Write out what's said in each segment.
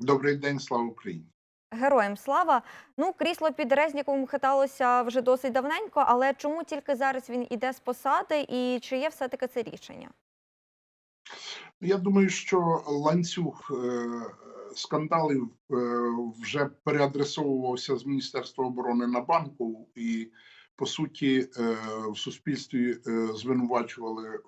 Добрий день, слава Україні. Героям слава. Ну, крісло під Резніковим хиталося вже досить давненько, але чому тільки зараз він іде з посади і чи є все-таки це рішення? Я думаю, що ланцюг е, скандалів е, вже переадресовувався з Міністерства оборони на банку, і по суті е, в суспільстві звинувачували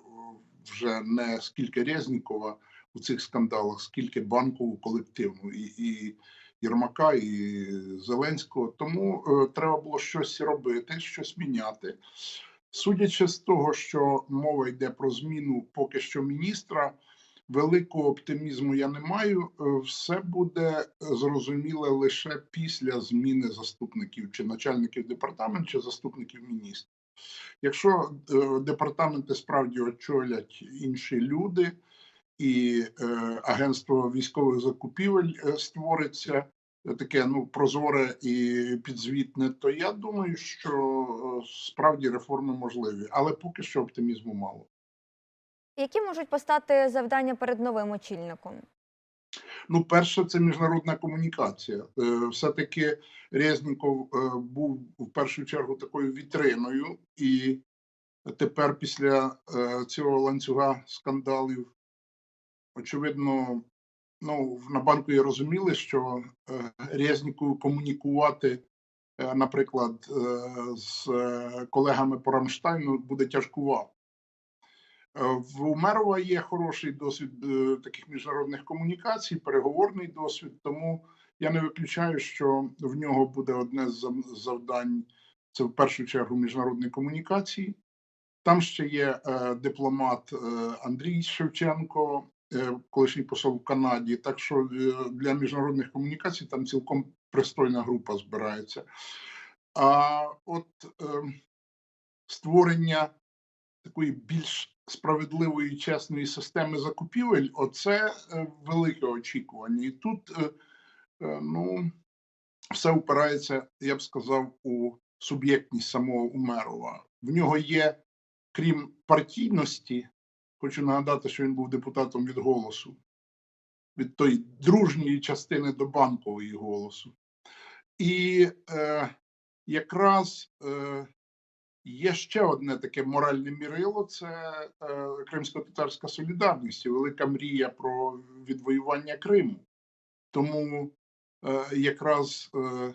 вже не скільки Резнікова у цих скандалах, скільки банкову колективну і, і Єрмака, і Зеленського. Тому е, треба було щось робити, щось міняти. Судячи з того, що мова йде про зміну поки що міністра, великого оптимізму я не маю. Е, Все буде зрозуміле лише після зміни заступників чи начальників департаменту, чи заступників міністрів. Якщо е, департаменти справді очолять інші люди, і е, агентство військових закупівель е, створиться е, таке ну прозоре і підзвітне, то я думаю, що справді реформи можливі, але поки що оптимізму мало. Які можуть постати завдання перед новим очільником? Ну, перше, це міжнародна комунікація. Все-таки Резніков був в першу чергу такою вітриною, і тепер, після цього ланцюга скандалів, очевидно, ну, на банку і розуміли, що е, Резнікову комунікувати, е, наприклад, е, з колегами по Рамштайну буде тяжкувато. В Умерова є хороший досвід таких міжнародних комунікацій, переговорний досвід. Тому я не виключаю, що в нього буде одне з завдань це в першу чергу міжнародні комунікації. Там ще є е, дипломат е, Андрій Шевченко, колишній посол в Канаді. Так що е, для міжнародних комунікацій там цілком пристойна група збирається. А от е, створення такої більш справедливої чесної системи закупівель оце е, велике очікування. І тут е, е, ну, все впирається, я б сказав, у суб'єктність самого Умерова. В нього є, крім партійності, хочу нагадати, що він був депутатом від голосу, від тої дружньої частини до банкової голосу. І е, якраз е, Є ще одне таке моральне мірило: це е, кримсько-татарська солідарність, велика мрія про відвоювання Криму. Тому е, якраз, е, е,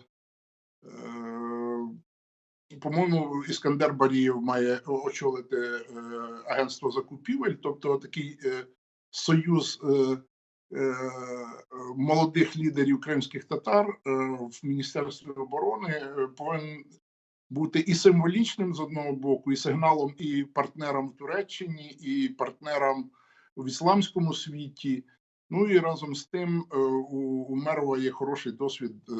по-моєму, Іскандер Барієв має очолити е, агентство закупівель, тобто такий е, союз е, е, молодих лідерів кримських татар е, в Міністерстві оборони е, повинен бути і символічним з одного боку, і сигналом і партнерам в Туреччині, і партнерам в ісламському світі. Ну і разом з тим е, у, Мерова є хороший досвід, е,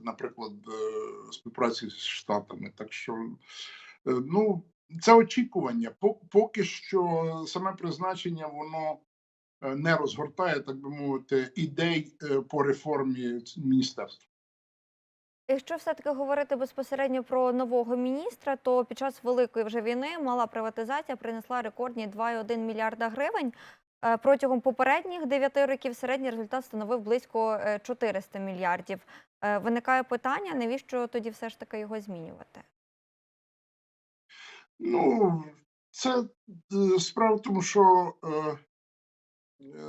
наприклад, е, співпраці з Штатами. Так що ну, це очікування. По- Поки що саме призначення воно не розгортає, так би мовити, ідей по реформі міністерства. Якщо все-таки говорити безпосередньо про нового міністра, то під час великої вже війни мала приватизація принесла рекордні 2,1 мільярда гривень. Е, Протягом попередніх 9 років середній результат становив близько е, 400 мільярдів. Е, Виникає питання, навіщо тоді все ж таки його змінювати? Ну, це е, справа в тому, що е, е,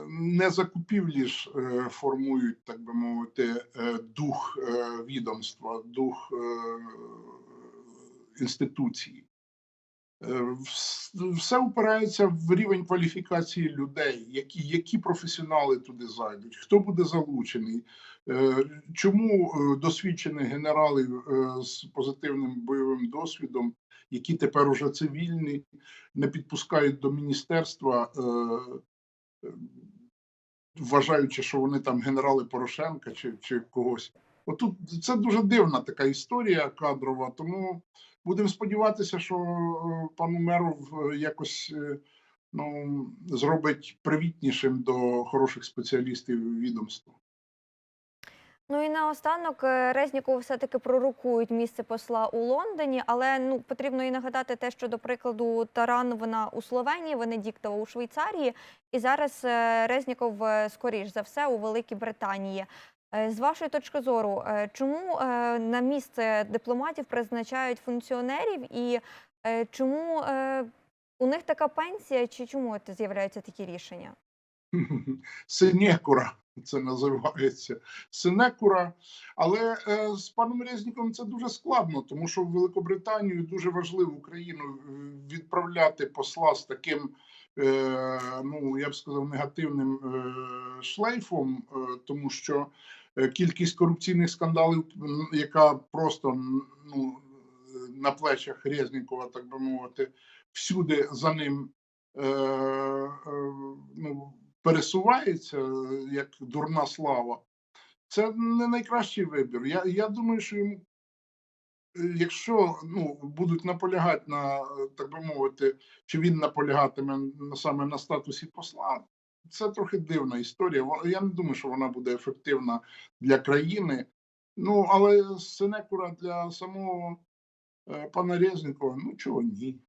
не закупівлі ж е, формують, так би мовити, е, дух е, відомства, дух е, інституції. Е, вс- Все впирається в рівень кваліфікації людей, які, які професіонали туди зайдуть, хто буде залучений. Е, Чому е, досвідчені генерали з позитивним бойовим досвідом які тепер уже цивільні, не підпускають до міністерства, вважаючи, що вони там генерали Порошенка чи, чи когось. Отут це дуже дивна така історія кадрова, тому будемо сподіватися, що е, пан Умеров е, якось е, ну, зробить привітнішим до хороших спеціалістів відомства. Ну і наостанок Резнікову все-таки пророкують місце посла у Лондоні, але ну потрібно і нагадати те, що до прикладу Таран вона у Словенії, Венедіктова у Швейцарії, і зараз Резніков, скоріш за все, у Великій Британії. Е, З вашої точки зору, е, чому е, на місце дипломатів призначають функціонерів, і чому у них така пенсія, чи чому з'являються такі рішення? Синекура це називається. Синекура. Але е, з паном Резніком це дуже складно, тому що в Великобританію дуже важливо Україну відправляти посла з таким, е, ну я б сказав, негативним е, шлейфом, е, тому що кількість корупційних скандалів, яка просто ну, е, на плечах Резнікова, так би мовити, всюди за ним. Е, е, ну, пересувається е, як дурна слава, це не найкращий вибір. Я, я думаю, що йому, е, якщо ну, будуть наполягати на, е, так би мовити, чи він наполягатиме саме на статусі посла, це трохи дивна історія. Я не думаю, що вона буде ефективна для країни. Ну, але Сенекура для самого е, пана Резнікова, ну чого ні.